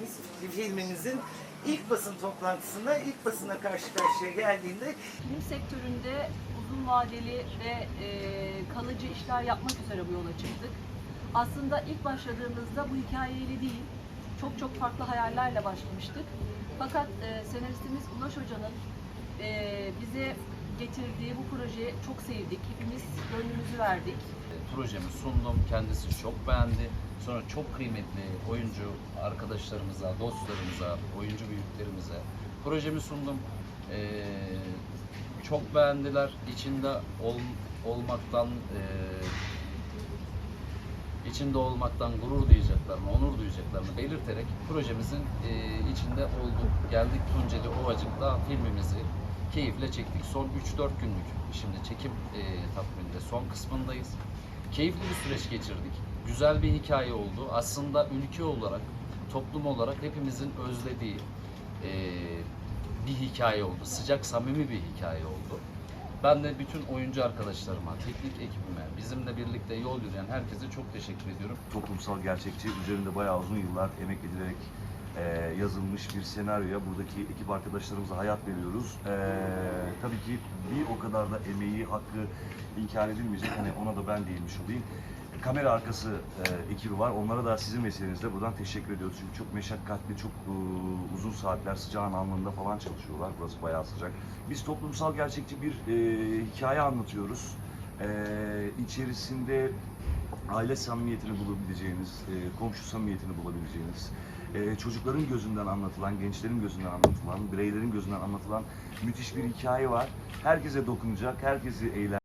projeniz, filminizin ilk basın toplantısında, ilk basına karşı karşıya geldiğinde Film sektöründe uzun vadeli ve e, kalıcı işler yapmak üzere bu yola çıktık. Aslında ilk başladığımızda bu hikayeyle değil, çok çok farklı hayallerle başlamıştık. Fakat e, senaristimiz Ulaş Hoca'nın e, bize getirdiği bu projeyi çok sevdik. Hepimiz gönlümüzü verdik. Projemi sundum. Kendisi çok beğendi. Sonra çok kıymetli oyuncu arkadaşlarımıza, dostlarımıza, oyuncu büyüklerimize projemi sundum. Ee, çok beğendiler. İçinde ol, olmaktan eee, içinde olmaktan gurur duyacaklarını, onur duyacaklarını belirterek projemizin eee, içinde olduk. Geldik Tunceli Ovacık'ta filmimizi keyifle çektik. Son 3-4 günlük şimdi çekim eee takviminde son kısmındayız. Keyifli bir süreç geçirdik. Güzel bir hikaye oldu. Aslında ülke olarak, toplum olarak hepimizin özlediği eee, bir hikaye oldu. Sıcak, samimi bir hikaye oldu. Ben de bütün oyuncu arkadaşlarıma, teknik ekibime, bizimle birlikte yol yürüyen herkese çok teşekkür ediyorum. toplumsal gerçekçi üzerinde bayağı uzun yıllar emek edilerek e, yazılmış bir senaryoya buradaki ekip arkadaşlarımıza hayat veriyoruz. E, tabii ki bir o kadar da emeği, hakkı inkar edilmeyecek. Hani ona da ben değinmiş olayım. Kamera arkası e, ekibi var. Onlara da sizin vesilenizle buradan teşekkür ediyoruz. Çünkü çok meşakkatli, çok e, uzun saatler sıcağın alnında falan çalışıyorlar. Burası bayağı sıcak. Biz toplumsal gerçekçi bir e, hikaye anlatıyoruz. E, içerisinde aile samimiyetini bulabileceğiniz, e, komşu samimiyetini bulabileceğiniz, e, çocukların gözünden anlatılan, gençlerin gözünden anlatılan, bireylerin gözünden anlatılan müthiş bir hikaye var. Herkese dokunacak, herkesi eğlen